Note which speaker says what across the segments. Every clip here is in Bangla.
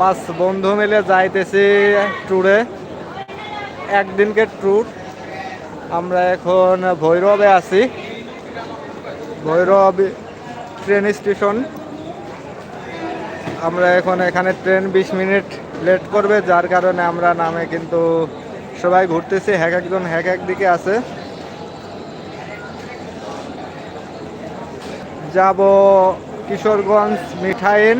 Speaker 1: পাঁচ বন্ধু মিলে যাইতেছি ট্যুরে একদিনকে ট্যুর আমরা এখন ভৈরবে আছি। ভৈরব ট্রেন স্টেশন আমরা এখন এখানে ট্রেন বিশ মিনিট লেট করবে, যার কারণে আমরা নামে কিন্তু সবাই ঘুরতেছি, এক একজন এক এক দিকে আছে। যাব কিশোরগঞ্জ মিঠাইন।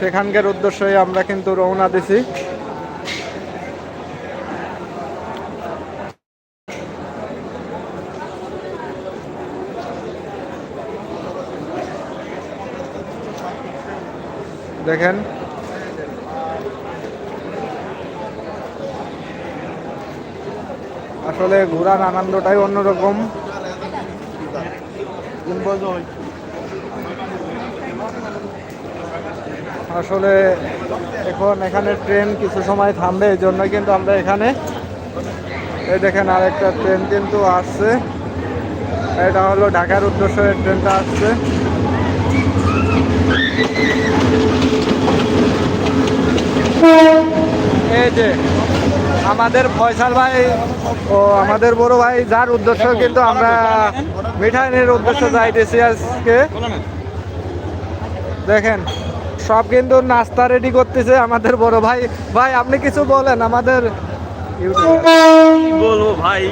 Speaker 1: সেখানকার উদ্দেশ্যে আমরা কিন্তু রওনা দিছি। দেখেন। আসলে ঘোরার আনন্দটাই অন্যরকম। আসলে এখন এখানে ট্রেন কিছু সময় থামবে এই জন্য কিন্তু আমরা এখানে এই দেখেন আরেকটা ট্রেন কিন্তু আসছে। এটা হলো ঢাকার উদ্দেশ্যে ট্রেনটা আসছে। এই যে আমাদের ফয়সাল ভাই ও আমাদের বড় ভাই যার উদ্দেশ্য কিন্তু আমরা মিঠাইনের উদ্দেশ্য যাইতেছি আজকে। দেখেন সব কিন্তু নাস্তা রেডি করতেছে আমাদের বড় ভাই। ভাই আপনি কিছু বলেন আমাদের ইউটিউবে।
Speaker 2: বলব ভাই?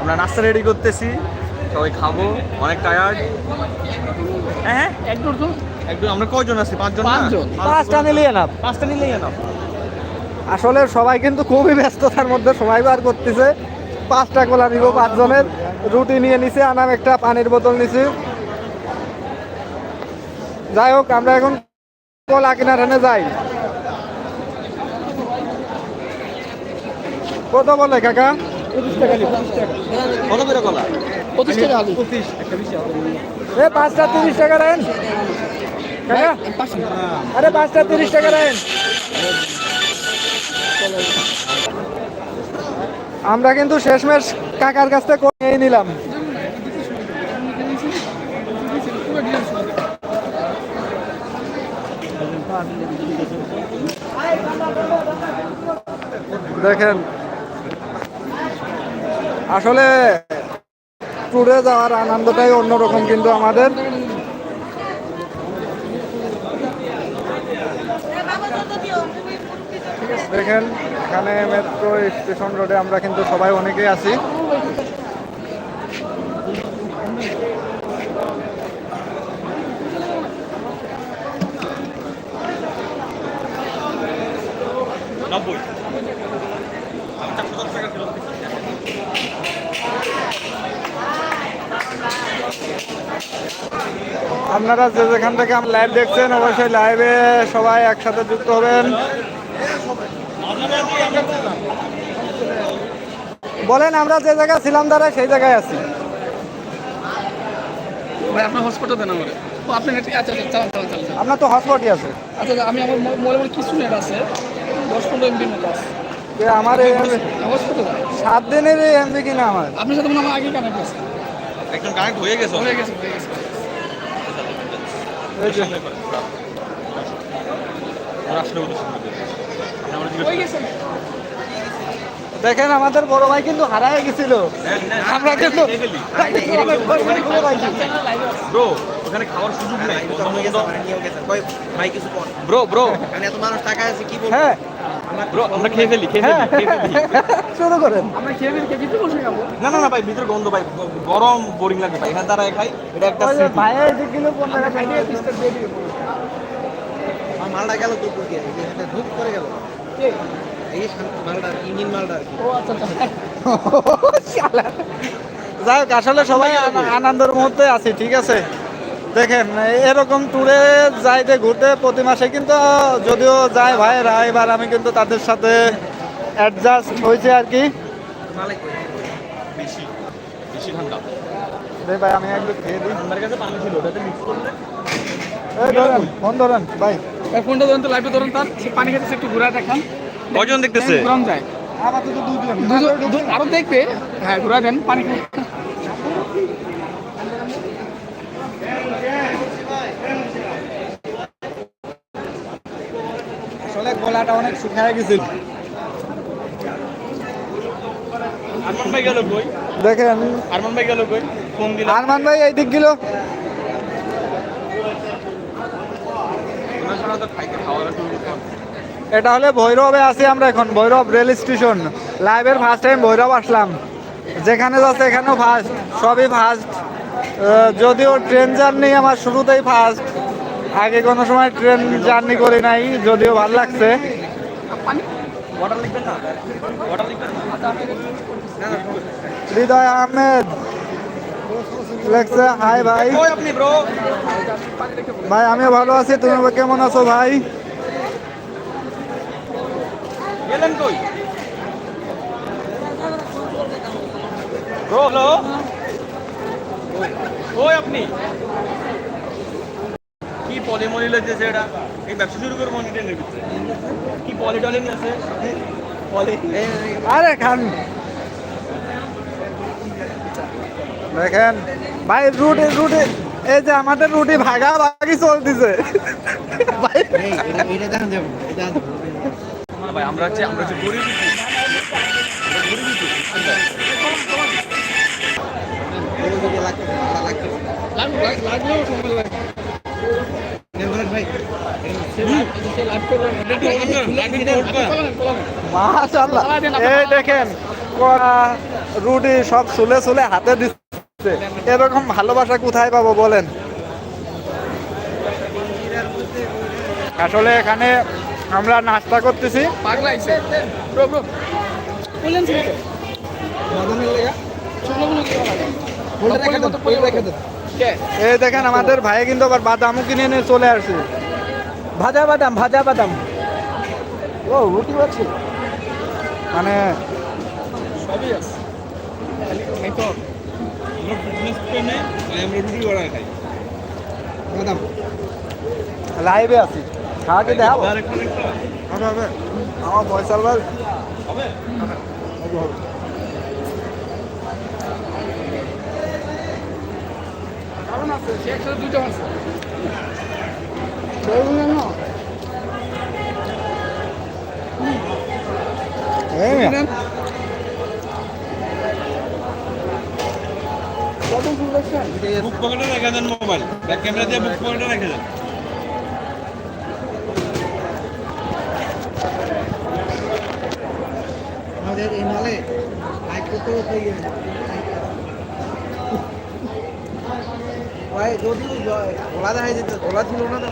Speaker 2: আমরা নাস্তা রেডি করতেছি। সবাই খাব। অনেক টায়ার্ড হ্যাঁ একদম তো। একদম আমরা কয়জন আছি? পাঁচজন
Speaker 3: পাঁচজন।
Speaker 1: পাঁচটা মিলিয়ে না
Speaker 2: পাঁচটা নিলেই না
Speaker 1: আসলে সবাই কিন্তু খুবই ব্যস্ততার মধ্যে সময় বার করতেছে। পাঁচটা কোলা নিব পাঁচজনের। রুটি নিয়ে নিছে আনাম একটা পানির বোতল নিছি। যাই হোক আমরা এখন কলা কিনার এনে যাই কত বলে কাকা?
Speaker 2: কত করে কলা?
Speaker 3: পঁচিশ টাকা আলু।
Speaker 1: এ পাঁচটা তিরিশ টাকা কাকা? আরে পাঁচটা তিরিশ টাকা দেন আমরা কিন্তু শেষমেশ কাকার কাছ থেকে নিয়ে নিলাম। দেখেন। আসলে ট্যুরে যাওয়ার আনন্দটাই অন্যরকম কিন্তু আমাদের। দেখেন, এখানে মেট্রো স্টেশন রোডে আমরা কিন্তু সবাই অনেকেই আছি।
Speaker 2: নব্বই।
Speaker 1: আপনারা যে যেখান থেকে আমার লাইভ দেখছেন অবশ্যই লাইভে সবাই একসাথে যুক্ত হবেন। বলেন আমরা যে জায়গায় ছিলাম দাঁড়ায় সেই জায়গায় আছি।
Speaker 3: ভাই আপনার হসপিটাল দেন আমার। আপনি আচ্ছা আচ্ছা।
Speaker 1: আপনার তো হটস্পটই আছে।
Speaker 3: আচ্ছা আচ্ছা, আমি আমার মোবাইলে মনে কিছু নেট আছে। দশ পনেরো এমবির মতো আছে।
Speaker 1: আমার সাত দিনের এই এমবি কিনা আমার?
Speaker 3: আপনার সাথে আমার আগেই কানেক্ট আছে।
Speaker 2: একদম কানেক্ট হয়ে গেছে।
Speaker 3: হয়ে গেছে হয়ে গেছে।
Speaker 1: দেখেন আমাদের বড় ভাই কিন্তু হারায় গেছিল। আমরা কিন্তু
Speaker 2: ব্রো ওখানে খাওয়ার সুযোগ নেই।
Speaker 4: ভাই কিছু
Speaker 2: ব্রো ব্রো
Speaker 4: এত মানুষ টাকা আছে কি
Speaker 1: হ্যাঁ।
Speaker 2: আমরা খেয়ে ফেলি খেয়ে
Speaker 1: হ্যাঁ
Speaker 2: ফেলি।
Speaker 1: শুরু করেন।
Speaker 3: আমরা খেয়ে ফেলি খেয়ে ভিতরে
Speaker 2: না না না ভাই ভিতরে গন্ধ ভাই গরম বোরিং লাগে ভাই। এখানে দাঁড়ায় খাই এটা একটা
Speaker 1: ওই যে
Speaker 2: স্মৃতি।
Speaker 1: ভাইয়ের যে কিলো পনেরো টাকা
Speaker 3: খাইতে পিসটা দিয়ে দিবে।
Speaker 4: মালটা গেল তো দিয়ে এই যে এটা ধূপ করে গেল। এই মালটা ইঞ্জিন মালটা
Speaker 3: ও আচ্ছা আচ্ছা।
Speaker 1: যাই হোক আসলে সবাই আন- আনন্দের মুহূর্তে আছি ঠিক আছে? দেখেন এরকম ট্যুরে যাইতে ঘুরতে প্রতি মাসে কিন্তু যদিও যায় ভাইয়েরা এবার আমি কিন্তু তাদের সাথে অ্যাডজাস্ট হয়েছে আর কি। ভাই আমি একটু খেয়ে দিই। ধরেন ফোন ধরেন ভাই।
Speaker 3: ভাই ফোনটা ধরুন তো লাইভে ধরুন তার। পানি খেতেছে একটু ঘুরা দেখান।
Speaker 2: দেখতেছে?
Speaker 3: যায়।
Speaker 1: আপাতত দুজন।
Speaker 3: আরও দেখবে। হ্যাঁ ঘুরা দেন পানি খাই
Speaker 1: আসলে গলাটা অনেক শুকিয়ে গেছিল।
Speaker 2: আরমান ভাই গেল কই?
Speaker 1: দেখেন।
Speaker 2: আরমান ভাই গেল কই? ফোন দিলাম
Speaker 1: আরমান ভাই এই দিক গেল। এটা হলে ভৈরবে আছি আমরা এখন ভৈরব রেল স্টেশন। লাইভের ফার্স্ট টাইম ভৈরব আসলাম। যেখানে যাচ্ছে এখানেও ফার্স্ট সবই ফার্স্ট যদিও ট্রেন জার্নি আমার শুরুতেই ফার্স্ট আগে কোনো সময় ট্রেন জার্নি করি নাই যদিও ভালো লাগছে। হৃদয় আহমেদ লেখছে হাই ভাই। ভাই আমিও ভালো আছি তুমি কেমন আছো ভাই?
Speaker 2: আপনি। কি পলিমলি লাগতেছে এটা এই ব্যবসা শুরু করব কি পলি টলি আছে? পলি
Speaker 1: আরে খান। দেখেন ভাই রুটি রুটি এই যে আমাদের রুটি ভাগা ভাগি চলতেছে। ভাই
Speaker 2: আমরা হচ্ছে আমরা হচ্ছে গরিব
Speaker 4: ওইদিকে লাগতেছে, মাথা লাগতেছে।
Speaker 3: লাগ- লাগ- লাগলেও সময় লাগে।
Speaker 1: এই দেখেন রুটি সব সুলে সুলে হাতে দিচ্ছে। এরকম ভালোবাসা কোথায় পাবো বলেন? আসলে এখানে আমরা নাস্তা করতেছি? এই দেখেন, আমাদের ভাই কিন্তু আবার বাদামও কিনে নিয়ে চলে আসছে ভাজা বাদাম ভাজা বাদাম। ও রুটি আছে। মানে
Speaker 3: সবই আছে। হবে।
Speaker 1: লাইভে আছি। খাওয়া কি দেখাবো? হবে হবে। আমার পয়সা ভাই
Speaker 2: হবে?
Speaker 3: কারণ আছে, সে একসাথে দুইটা আছে।
Speaker 2: বুক পকেটে রেখে দেন মোবাইল ব্যাক ক্যামেরা দিয়ে বুক পকেটে রেখে দেন
Speaker 4: আমাদের এই মালে যদি গলা দেখা যেত গলা ছিল না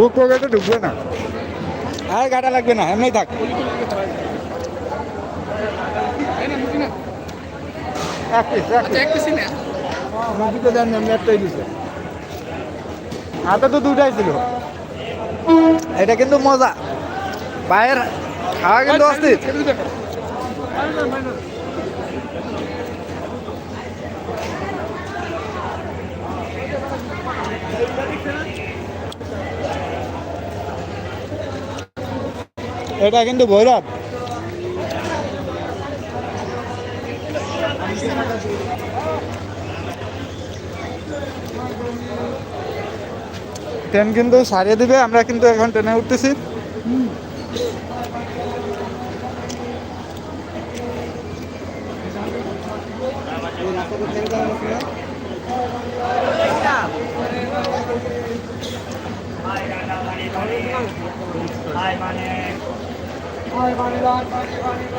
Speaker 1: বুক পকেটে ঢুকবে না। আর গাটা লাগবে না এমনি থাক।
Speaker 3: আচ্ছা,
Speaker 1: হাতে তো দুটাই ছিল। এটা কিন্তু মজা। পায়ের খাওয়া কিন্তু অস্থির।
Speaker 3: ছেড়ে দিবে।
Speaker 1: এটা কিন্তু ভৈরব। ট্রেন কিন্তু সারিয়ে দিবে আমরা কিন্তু এখন ট্রেনে উঠতেছি।
Speaker 4: রাস্তাটা ছেড়ে দেওয়া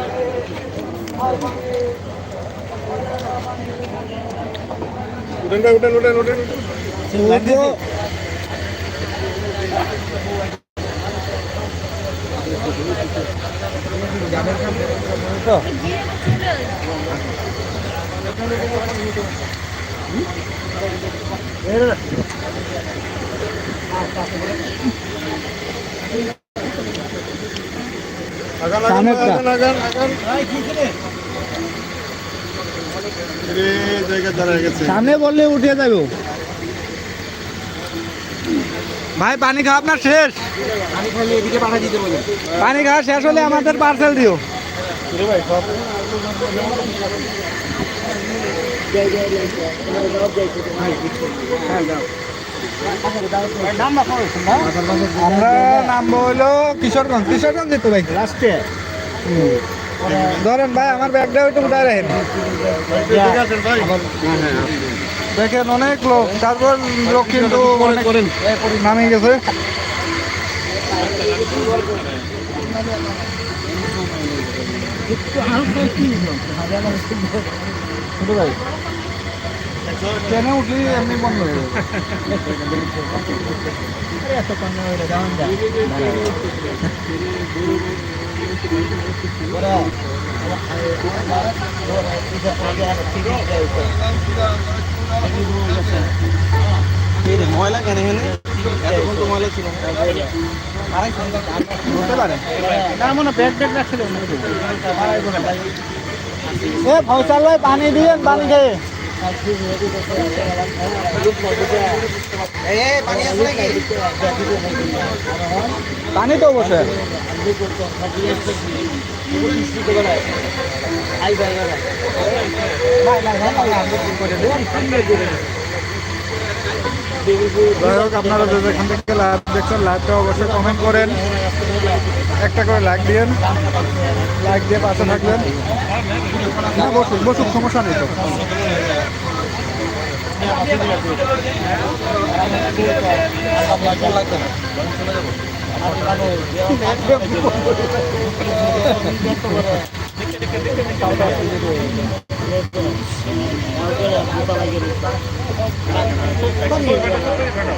Speaker 4: হয়েছে না?
Speaker 1: উঠবো। তো, সামনেরটা। সামনে বললে উঠে যাব ভাই পানি খাওয়া আপনার শেষ?
Speaker 4: পানি
Speaker 1: খাওয়া শেষ হলে আমাদের পার্সেল দিও।
Speaker 4: আমরা নামবো হইল কিশোরগঞ্জ। কিশোরগঞ্জ যেতে ভাই। লাস্টে ধরেন ভাই আমার ব্যাগটা একটু উঠায় রাখেন। দেখেন অনেক লোক তারপর লোক কিন্তু নামে গেছে। ট্রেনে উঠলি এমনি বন্ধ হয়ে যাবে।
Speaker 1: ময়লা কেন এখানে? এতক্ষণ তো ময়লা ছিল।
Speaker 4: হতে পারে।
Speaker 2: না মনে ব্যাগ ব্যাগ রাখছিল।
Speaker 4: এ ফৌসাল ভাই পানি দিয়েন পানি খেয়ে।
Speaker 1: পানি
Speaker 4: তো বসে। যাই হোক আপনারা যেখান থেকে লাইভ দেখছেন লাইভটা অবশ্যই কমেন্ট করেন। একটা করে লাইক দিয়েন। লাইক দিয়ে পাশে থাকবেন। না বসুক বসুক সমস্যা নেই তো।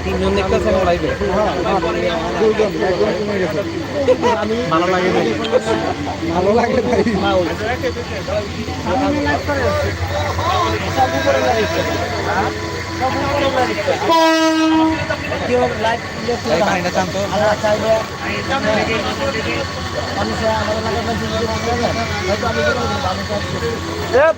Speaker 1: তিনজন দেখতেছে আমার লাইভে। ভালো লাগে না
Speaker 4: ভালো লাগে এ